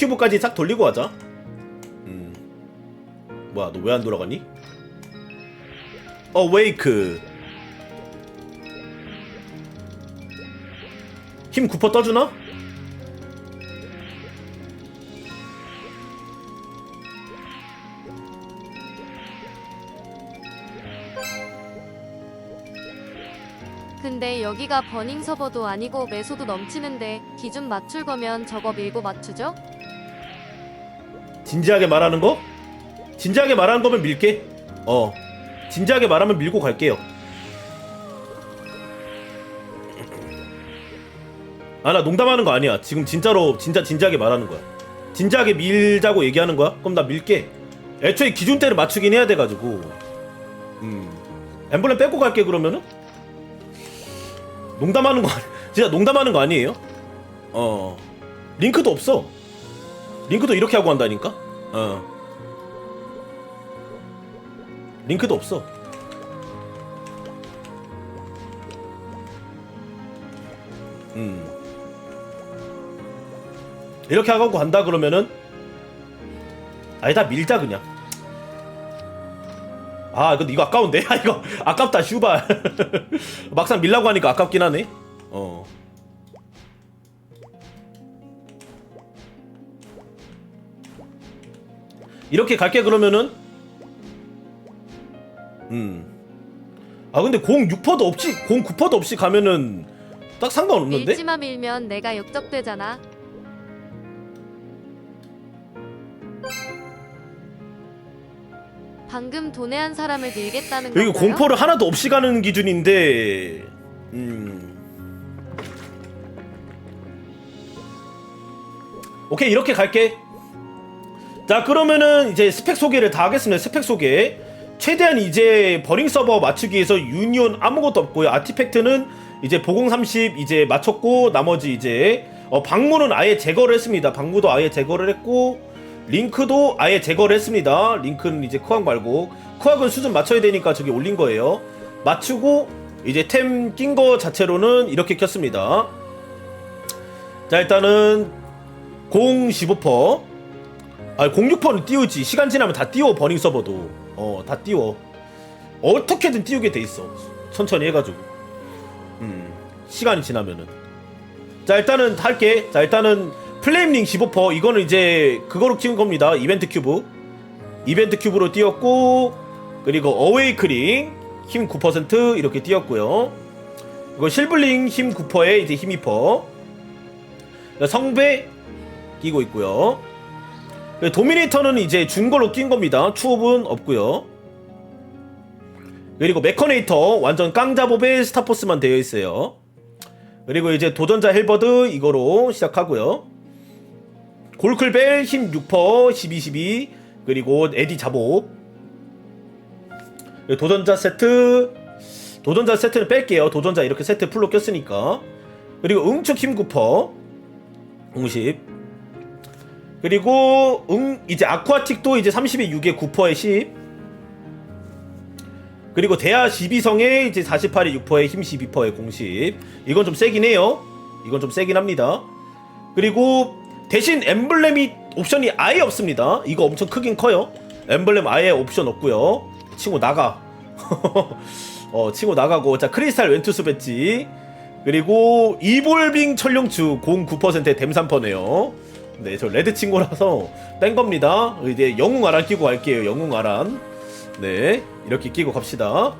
큐브까지 싹 돌리고 하자. 음. 뭐야, 너 왜 안 돌아가니? 어웨이크. 힘9% 떠주나? 근데 여기가 버닝 서버도 아니고 매소도 넘치는데 기준 맞출 거면 저거 밀고 맞추죠? 진지하게 말하는 거? 진지하게 말하는 거면 밀게. 어. 진지하게 말하면 밀고 갈게요. 아, 나 농담하는 거 아니야. 지금 진짜로, 진짜 진지하게 말하는 거야. 진지하게 밀자고 얘기하는 거야? 그럼 나 밀게. 애초에 기준대를 맞추긴 해야 돼가지고. 음. 엠블렘 빼고 갈게, 그러면은? 농담하는 거, 아니, 진짜 농담하는 거 아니에요? 어. 링크도 없어. 링크도 이렇게 하고 한다니까? 어. 링크도 없어. 음. 이렇게 하고 간다 그러면은 아니다 밀자 그냥. 아 이거 이거 아까운데? 아 이거 아깝다 슈발. 막상 밀라고 하니까 아깝긴 하네. 어. 이렇게 갈게 그러면은 음. 아 근데 공 6퍼도 없이 공 9퍼도 없이 가면은 딱 상관없는데? 밀지마 밀면 내가 역적되잖아. 방금 도내한 사람을 밀겠다는 여기 건가요? 공포를 하나도 없이 가는 기준인데 음. 오케이 이렇게 갈게 자 그러면은 이제 스펙 소개를 다 하겠습니다 스펙 소개 최대한 이제 버링 서버 맞추기 위해서 유니온 아무것도 없고요 아티팩트는 이제 보공 30 이제 맞췄고 나머지 이제 어, 방문은 아예 제거를 했습니다 방무도 아예 제거를 했고 링크도 아예 제거를 했습니다. 링크는 이제 쿠악 말고 쿠악은 수준 맞춰야 되니까 저기 올린 거예요. 맞추고 이제 템 낀 거 자체로는 이렇게 켰습니다. 자 일단은 0 15%. 아 06%는 띄우지. 시간 지나면 다 띄워 버닝 서버도. 어 다 띄워. 어떻게든 띄우게 돼 있어. 천천히 해가지고. 음 시간이 지나면은. 자 일단은 할게. 자 일단은 플레임링 15% 이거는 이제 그거로 키운 겁니다. 이벤트 큐브. 이벤트 큐브로 띄웠고 그리고 어웨이크링 힘 9% 이렇게 띄웠고요. 이거 실블링 힘 9%에 이제 힘 2%. 성배 끼고 있고요. 도미네이터는 이제 중거로 낀 겁니다. 추업은 없고요. 그리고 메커네이터 완전 깡자보의 스타포스만 되어 있어요. 그리고 이제 도전자 헬버드 이거로 시작하고요. 골클벨 힘 6%, 12, 12 그리고 에디 잡오 도전자 세트 도전자 세트는 뺄게요. 도전자 이렇게 세트 풀로 꼈으니까 그리고 응축 힘 9%, 응십 그리고 응 이제 아쿠아틱도 이제 30에 6에 9%에 10 그리고 대하 12성에 이제 48에 6%에 힘 12%에 공십 이건 좀 세긴 해요. 이건 좀 세긴 합니다. 그리고 대신 엠블렘이 옵션이 아예 없습니다. 이거 엄청 크긴 커요. 엠블렘 아예 옵션 없고요. 친구 나가. 어, 친구 나가고 자 크리스탈 웬투스 배지 그리고 이볼빙 천룡추 09%의 댐산퍼네요. 네, 저 레드 친구라서 뺀 겁니다. 이제 영웅 아란 끼고 갈게요. 영웅 아란. 네, 이렇게 끼고 갑시다.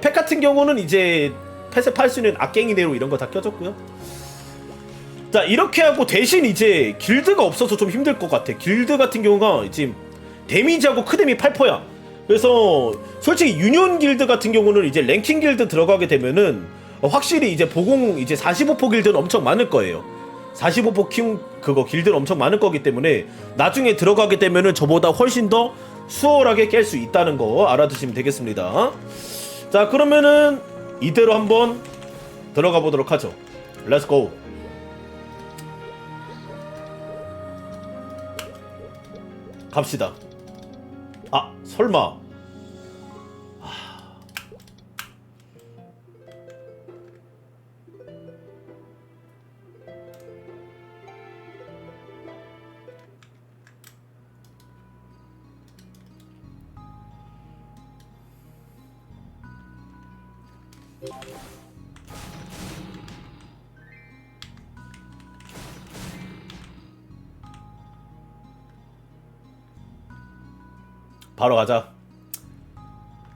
팩 같은 경우는 이제 펫에 팔 수 있는 악갱이 네로 이런 거 다 껴졌고요. 자 이렇게 하고 대신 이제 길드가 없어서 좀 힘들 것 같아 길드 같은 경우가 지금 데미지하고 크뎀이 8%야 그래서 솔직히 유니온 길드 같은 경우는 이제 랭킹 길드 들어가게 되면은 어, 확실히 이제 보공 이제 45% 길드는 엄청 많을 거예요 45%킹 그거 길드는 엄청 많을 거기 때문에 나중에 들어가게 되면은 저보다 훨씬 더 수월하게 깰 수 있다는 거 알아두시면 되겠습니다 자 그러면은 이대로 한번 들어가 보도록 하죠 렛츠 고 갑시다. 아, 설마. 바로 가자.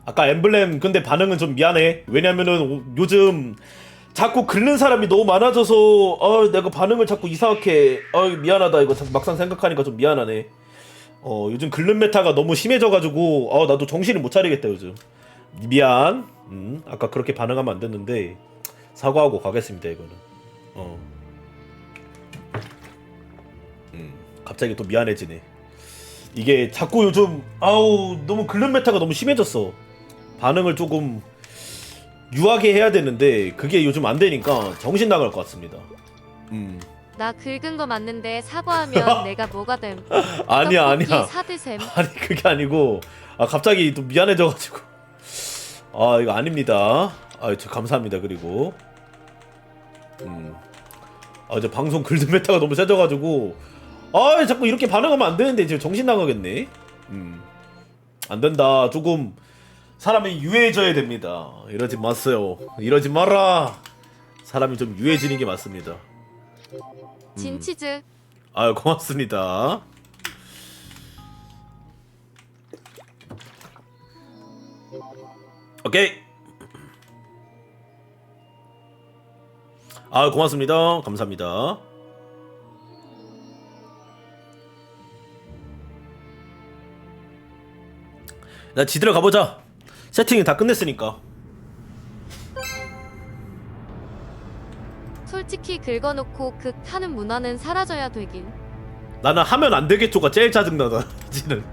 아까 엠블렘 근데 반응은 좀 미안해. 왜냐면은 오- 요즘 자꾸 긁는 사람이 너무 많아져서 어 내가 반응을 자꾸 이상하게 어 미안하다 이거 자- 막상 생각하니까 좀 미안하네. 어 요즘 긁는 메타가 너무 심해져가지고 어 나도 정신을 못 차리겠다 요즘. 미안. 음 아까 그렇게 반응하면 안 됐는데 사과하고 가겠습니다 이거는. 어. 음 갑자기 또 미안해지네. 이게 자꾸 요즘 아우 너무 긁는 메타가 너무 심해졌어. 반응을 조금 유하게 해야 되는데 그게 요즘 안 되니까 정신 나갈 것 같습니다. 음 나 긁은 거 맞는데 사과하면 내가 뭐가 됨? 아니야 떡볶이 아니야 사드셈. 아니 그게 아니고 아 갑자기 또 미안해져가지고 아 이거 아닙니다. 아저 감사합니다 그리고 음 아 이제 방송 글드 메타가 너무 세져가지고 아 자꾸 이렇게 반응하면 안 되는데 지금 정신 나가겠네. 음 안 된다 조금 사람이 유해져야 됩니다. 이러지 마세요. 이러지 마라. 사람이 좀 유해지는 게 맞습니다. 진치즈. 아유 고맙습니다. 오케이. 아 고맙습니다. 감사합니다. 나 지들어 가보자. 세팅이 다 끝냈으니까. 솔직히 긁어놓고 극하는 문화는 사라져야 되긴. 나는 하면 안 되겠죠가 제일 짜증나다. 이제는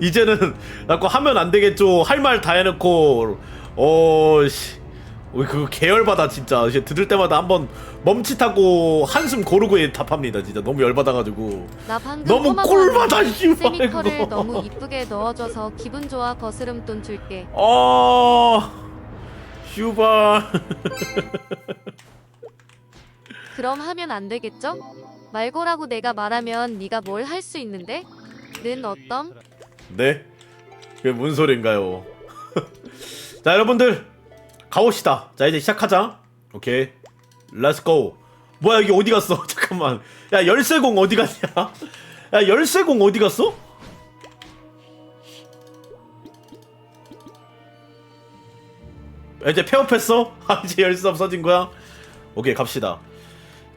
이제는 나고 하면 안 되겠죠. 할 말 다 해놓고 어 씨 그거 계열받아 진짜. 이제 들을 때마다 한번 멈칫하고 한숨 고르고 답합니다. 진짜 너무 열받아가지고. 나 방금 너무 꼬마 보았는데 씨발, 세미컬을 이거. 너무 이쁘게 넣어줘서 기분 좋아 거스름돈 줄게. 어 휴바. 그럼 하면 안 되겠죠? 말고라고 내가 말하면 네가 뭘 할 수 있는데? 는 어떤? 네? 그게 뭔 소린가요? 자 여러분들 가봅시다. 자 이제 시작하자. 오케이. 렛츠고. 뭐야 여기 어디 갔어? 잠깐만. 야 열쇠공 어디 갔냐? 야 열쇠공 어디 갔어? 야, 이제 폐업했어? 아 이제 열쇠 없어진 거야? 오케이 갑시다.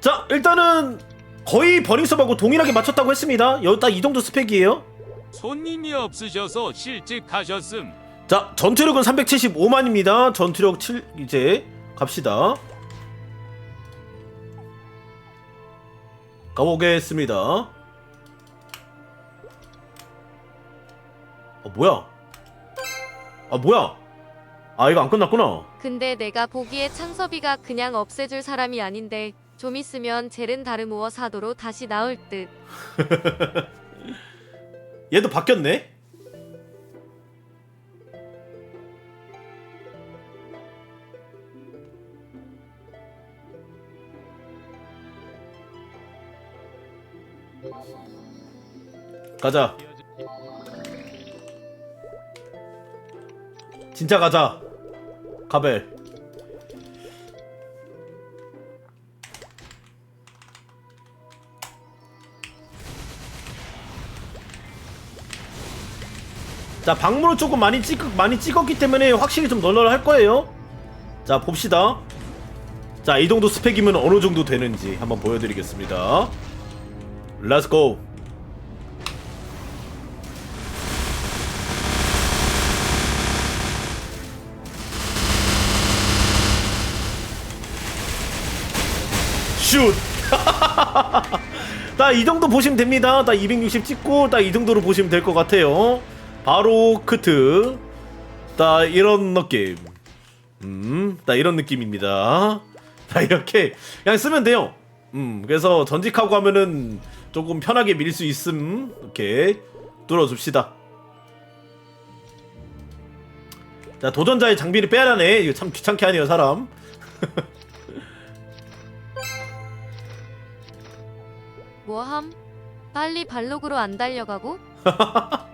자 일단은 거의 버닝섭하고 동일하게 맞췄다고 했습니다. 여기 딱이 정도 스펙이에요. 손님이 없으셔서 실직 하셨음. 자, 전투력은 375만입니다. 전투력 7 이제 갑시다. 가보겠습니다. 어 뭐야? 아 뭐야? 아 이거 안 끝났구나. 근데 내가 보기에 창섭이가 그냥 없애줄 사람이 아닌데 좀 있으면 젤은 다르모어 사도로 다시 나올 듯. 얘도 바뀌었네. 가자. 진짜 가자. 가벨. 자 방문을 조금 많이 찍 많이 찍었기 때문에 확실히 좀 널널할 거예요. 자 봅시다. 자 이 정도 스펙이면 어느 정도 되는지 한번 보여드리겠습니다. Go. 슛. 딱 이 정도 보시면 됩니다. 딱 260 찍고 딱 이 정도로 보시면 될 것 같아요. 바로 크트. 딱 이런 느낌. 음, 딱 이런 느낌입니다. 자 이렇게 그냥 쓰면 돼요. 음, 그래서 전직하고 하면은 조금 편하게 밀 수 있음. 이렇게 뚫어줍시다. 자 도전자의 장비를 빼야하네. 이거 참 귀찮게 하네요 사람. 뭐함? 빨리 발록으로 안 달려가고?